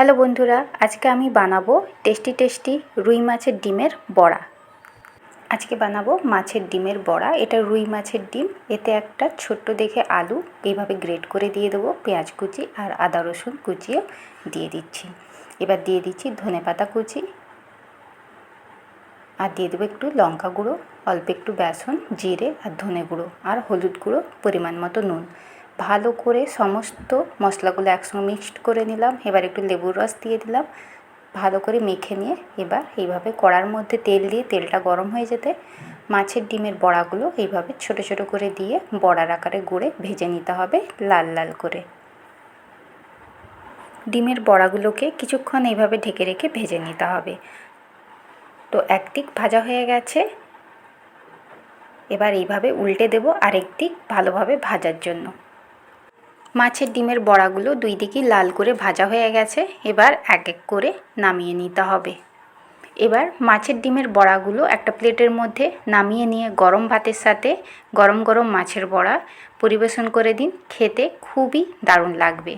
Hello বন্ধুরা, আজকে আমি বানাবো টেস্টি টেস্টি রুই মাছের ডিমের বড়া। আজকে বানাবো মাছের ডিমের বড়া। এটা রুই মাছের ডিম। এতে একটা ছোট্ট দেখে আলু এইভাবে গ্রেট করে দিয়ে দেবো, পেঁয়াজ কুচি আর আদা রসুন কুচিও দিয়ে দিচ্ছি। এবার দিয়ে দিচ্ছি ধনে পাতা কুচি আর দিয়ে দেবো একটু লঙ্কা গুঁড়ো, অল্প একটু বেসন, জিরে আর ধনে গুঁড়ো আর হলুদ গুঁড়ো পরিমাণ মতো নুন। ভালো করে সমস্ত মশলাগুলো একসঙ্গে মিক্সড করে নিলাম। এবার একটু লেবুর রস দিয়ে দিলাম। ভালো করে মেখে নিয়ে এবার এইভাবে কড়ার মধ্যে তেল দিয়ে তেলটা গরম হয়ে যেতে মাছের ডিমের বড়াগুলো এইভাবে ছোট ছোট করে দিয়ে বড়ার আকারে গুঁড়ে ভেজে নিতে হবে লাল লাল করে। ডিমের বড়াগুলোকে কিছুক্ষণ এইভাবে ঢেকে রেখে ভেজে নিতে হবে। তো একদিক ভাজা হয়ে গেছে। এবার এইভাবে উল্টে দেব আরেক দিক ভালোভাবে ভাজার জন্য। মাছের ডিমের বড়াগুলো দুই দিকেই লাল করে ভাজা হয়ে গেছে, এবার এক এক করে নামিয়ে নিতে হবে। এবার মাছের ডিমের বড়াগুলো একটা প্লেটের মধ্যে নামিয়ে নিয়ে গরম ভাতের সাথে গরম গরম মাছের বড়া পরিবেশন করে দিন, খেতে খুবই দারুণ লাগবে।